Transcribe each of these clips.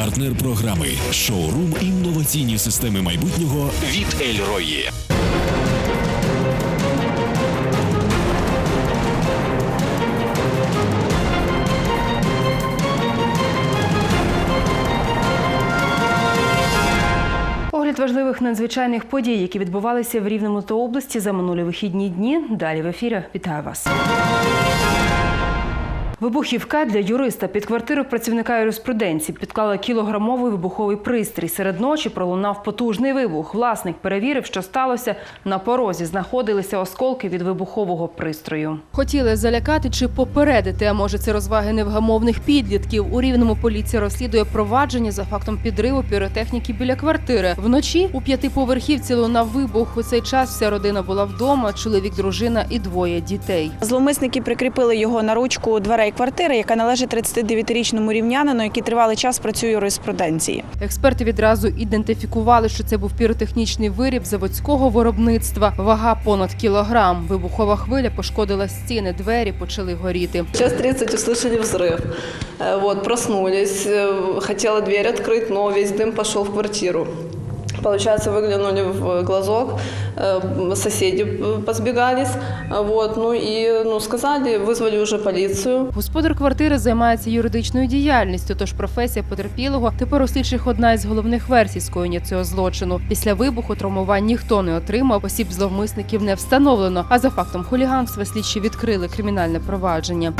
Партнер програми шоурум інноваційні системи майбутнього від Ельрої. Огляд важливих надзвичайних подій, які відбувалися в Рівному та області за минулі вихідні дні. Далі в ефірі. Вітаю вас. Вибухівка для юриста під квартиру працівника юриспруденції підклала кілограмовий вибуховий пристрій. Серед ночі пролунав потужний вибух. Власник перевірив, що сталося. На порозі знаходилися осколки від вибухового пристрою. Хотіли залякати чи попередити, а може це розваги невгамовних підлітків. У рівному поліція розслідує провадження за фактом підриву піротехніки біля квартири. Вночі у п'ятиповерхівці лунав вибух. У цей час вся родина була вдома. Чоловік, дружина і двоє дітей. Зловмисники прикріпили його на ручку дверей квартири, яка належить 39-річному рівнянину, який тривалий час працює у юриспруденції. Експерти відразу ідентифікували, що це був піротехнічний виріб заводського виробництва. Вага понад кілограм. Вибухова хвиля пошкодила стіни, двері почали горіти. Час 30 услышали взрыв. Э, Вот, проснулись, э, хотела дверь открыть, но весь дым пошел в квартиру. Получается, выглянули в глазок, э, соседи э, позбегались, э, вот, ну и ну, сказали, вызвали уже полицию. Господар квартири займається юридичною діяльністю, тож професія потерпілого тепер у слідчих одна із головних версій скоєння цього злочину. Після вибуху травмувань ніхто не отримав, осіб зловмисників не встановлено. А за фактом хуліганства слідчі відкрили кримінальне провадження.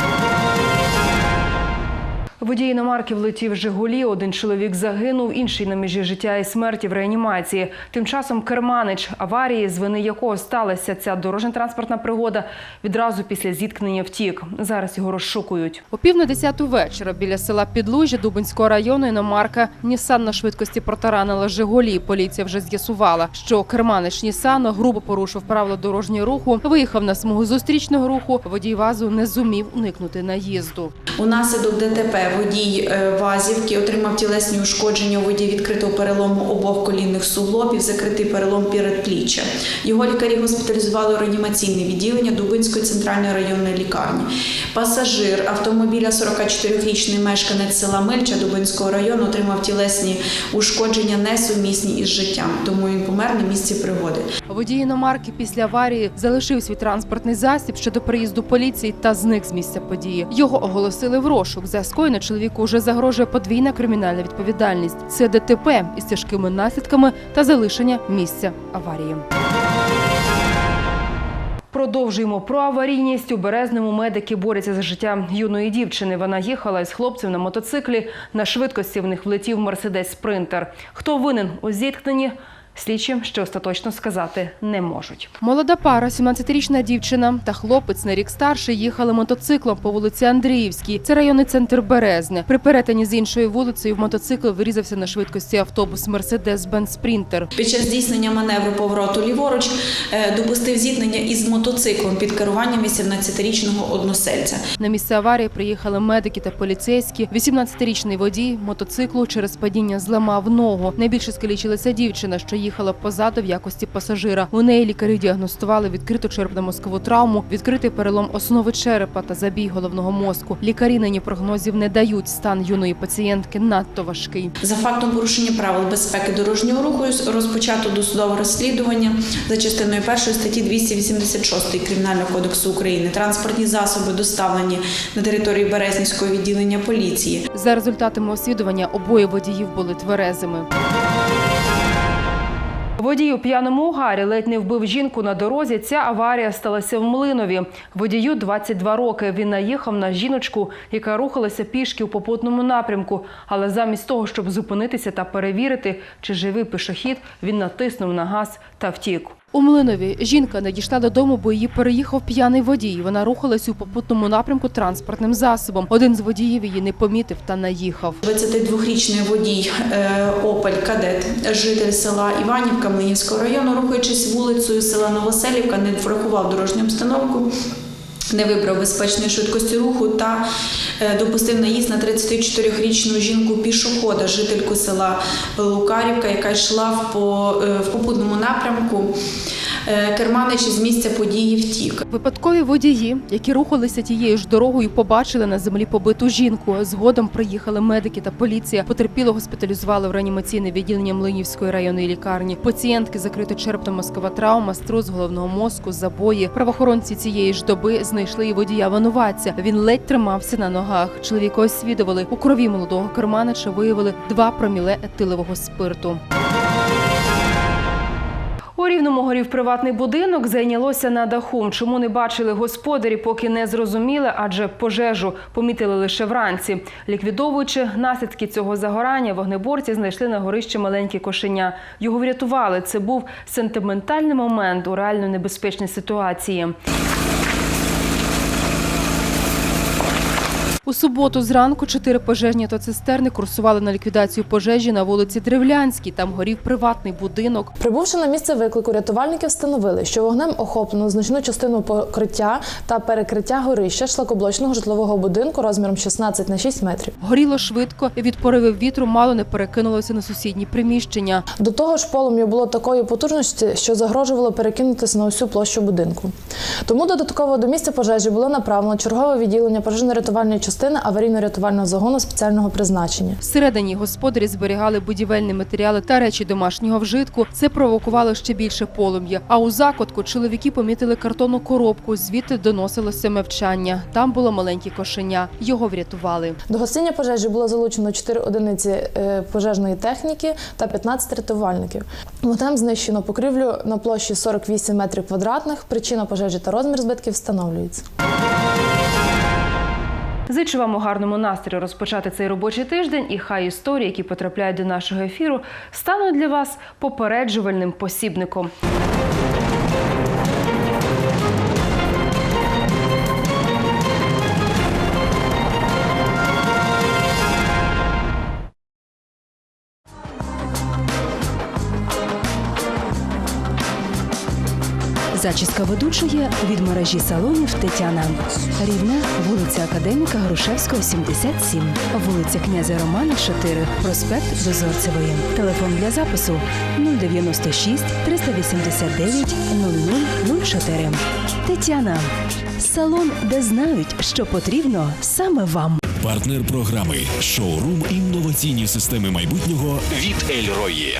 Водій іномарки влетів Жигулі. Один чоловік загинув, інший на межі життя і смерті в реанімації. Тим часом керманич аварії, з вини якого сталася ця дорожньо-транспортна пригода, відразу після зіткнення втік. Зараз його розшукують. О пів на десяту вечора біля села Підлужжя Дубинського району іномарка Нісан на швидкості протаранила Жигулі. Поліція вже з'ясувала, що керманич Нісана грубо порушив правила дорожнього руху, виїхав на смугу зустрічного руху. Водій вазу не зумів уникнути наїзду. Унаслідок ДТП водій е, Вазівки отримав тілесні ушкодження у виді відкритого перелому обох колінних суглобів, закритий перелом передпліччя. Його лікарі госпіталізували у реанімаційне відділення Дубинської центральної районної лікарні. Пасажир автомобіля 44-річний мешканець села Мильча Дубинського району отримав тілесні ушкодження несумісні із життям, тому він помер на місці пригоди. Водій іномарки після аварії залишив свій транспортний засіб ще до приїзду поліції та зник з місця події. Його оголосили в розшук. За скоєне чоловіку вже загрожує подвійна кримінальна відповідальність. Це ДТП із тяжкими наслідками та залишення місця аварії. Продовжуємо про аварійність. У Березному медики борються за життя юної дівчини. Вона їхала із хлопцем на мотоциклі. На швидкості в них влетів мерседес спринтер. Хто винен у зіткненні? Слідчі ще остаточно сказати не можуть. Молода пара, 17-річна дівчина та хлопець на рік старший їхали мотоциклом по вулиці Андріївській. Це районний центр Березне. При перетині з іншою вулицею в мотоцикл вирізався на швидкості автобус Мерседес Бенц Спринтер. Під час здійснення маневру повороту ліворуч е, допустив зіткнення із мотоциклом під керуванням 18-річного односельця. На місце аварії приїхали медики та поліцейські. 18-річний водій мотоциклу через падіння зламав ногу. Найбільше скалічилася дівчина, що їхала позаду в якості пасажира. У неї лікарі діагностували відкриту черепно-мозкову травму, відкритий перелом основи черепа та забій головного мозку. Лікарі нині прогнозів не дають. Стан юної пацієнтки надто важкий. За фактом порушення правил безпеки дорожнього руху розпочато досудове розслідування за частиною 1 статті 286 Кримінального кодексу України. Транспортні засоби доставлені на територію Березнівського відділення поліції. За результатами освідування обоє водіїв були тверезими. Водій у п'яному угарі ледь не вбив жінку на дорозі. Ця аварія сталася в Млинові. Водію 22 роки. Він наїхав на жіночку, яка рухалася пішки у попутному напрямку. Але замість того, щоб зупинитися та перевірити, чи живий пішохід, він натиснув на газ та втік. У Млинові жінка не дійшла додому, бо її переїхав п'яний водій. Вона рухалась у попутному напрямку транспортним засобом. Один з водіїв її не помітив та наїхав. 22-річний водій е, Опель Кадет, житель села Іванівка Млинівського району, рухаючись вулицею села Новоселівка, не врахував дорожню обстановку. Не вибрав безпечної швидкості руху та е, допустив наїзд на 34-річну жінку пішохода, жительку села Лукарівка, яка йшла в, е, в попутному напрямку. Е, Керманич із місця події втік. Випадкові водії, які рухалися тією ж дорогою, побачили на землі побиту жінку. Згодом приїхали медики та поліція. Потерпіло госпіталізували в реанімаційне відділення Млинівської районної лікарні. Пацієнтки закрита черепно-мозкова травма, струс головного мозку, забої. Правоохоронці цієї ж доби знайшли і водія винуватця. Він ледь тримався на ногах. Чоловіка освідували. У крові молодого керманича виявили 2 проміле етилового спирту. У Рівному горів приватний будинок зайнялося на даху. Чому не бачили господарі, поки не зрозуміли, адже пожежу помітили лише вранці. Ліквідовуючи наслідки цього загорання, вогнеборці знайшли на горищі маленьке кошеня. Його врятували. Це був сентиментальний момент у реально небезпечній ситуації. У суботу зранку чотири пожежні автоцистерни курсували на ліквідацію пожежі на вулиці Древлянській. Там горів приватний будинок. Прибувши на місце виклику, рятувальники встановили, що вогнем охоплено значну частину покриття та перекриття горища шлакоблочного житлового будинку розміром 16 на 6 метрів. Горіло швидко, і від поривів вітру мало не перекинулося на сусідні приміщення. До того ж, полум'я було такої потужності, що загрожувало перекинутися на усю площу будинку. Тому додатково до місця пожежі було направлено чергове відділення пожежно-рятувальної частини аварійно-рятувального загону спеціального призначення. Всередині господарі зберігали будівельні матеріали та речі домашнього вжитку. Це провокувало ще більше полум'я. А у закутку чоловіки помітили картонну коробку. Звідти доносилося мовчання. Там було маленьке кошеня. Його врятували. До гасіння пожежі було залучено 4 одиниці е, пожежної техніки та 15 рятувальників. Вогнем знищено покрівлю на площі 48 метрів квадратних. Причина пожежі та розмір збитків встановлюється. Зичу вам у гарному настрою розпочати цей робочий тиждень, і хай історії, які потрапляють до нашого ефіру, стануть для вас попереджувальним посібником. Зачіска ведучої від мережі салонів Тетяна. Рівне, вулиця Академіка Грушевського, 77, вулиця князя Романа, 4, проспект Дозорцевої. Телефон для запису 096 389 0004. Тетяна. Салон, де знають, що потрібно саме вам. Партнер програми шоурум інноваційні системи майбутнього від Ельрої.